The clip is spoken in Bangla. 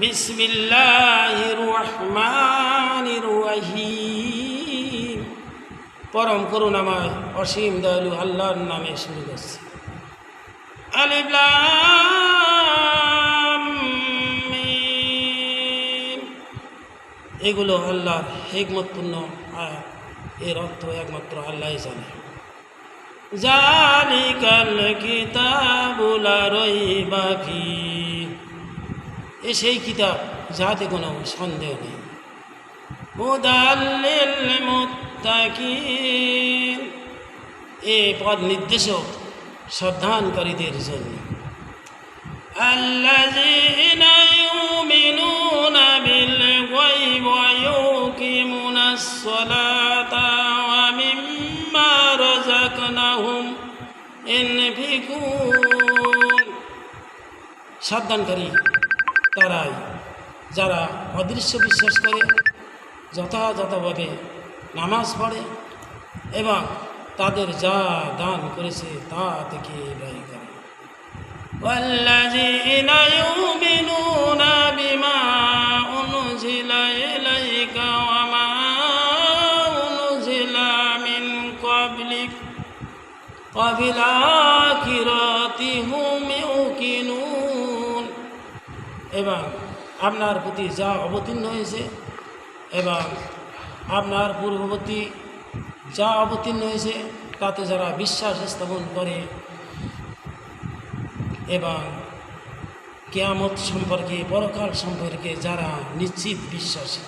বিসমিল্লাহির রহমানির রহিম পরম করুণাময় অসীম দয়ালু আল্লাহর নামে শুরু করছি আলিফ লাম মিম। এগুলো আল্লাহর হিকমতপূর্ণ আয়াত। এর অর্থ একমাত্র আল্লাহ জানে। জালিকাল কিতাবুলা রইবা ফি এ সেই কিতাব যাহাতে কোনো সন্দেহ নেই এ পদ নির্দেশক শ্রদ্ধানকারীদের জন্য الذين يؤمنون بالغيب ويقيمون الصلاة ومما رزقناهم ينفقون সাবধানকারী তারাই যারা অদৃশ্য বিশ্বাস করে যথাযথভাবে নামাজ পড়ে এবং তাদের যা দান করেছে তা থেকে ব্যয় করে والذين يؤمنون بما أنزل إليك وما أنزل من قبلك وبالآخرة هم يوقنون এবং আপনার প্রতি যা অবতীর্ণ হয়েছে এবং আপনার পূর্ববর্তী যা অবতীর্ণ হয়েছে, তাতে যারা বিশ্বাস স্থাপন করে এবং কেয়ামত সম্পর্কে, পরকাল সম্পর্কে যারা নিশ্চিত বিশ্বাসী।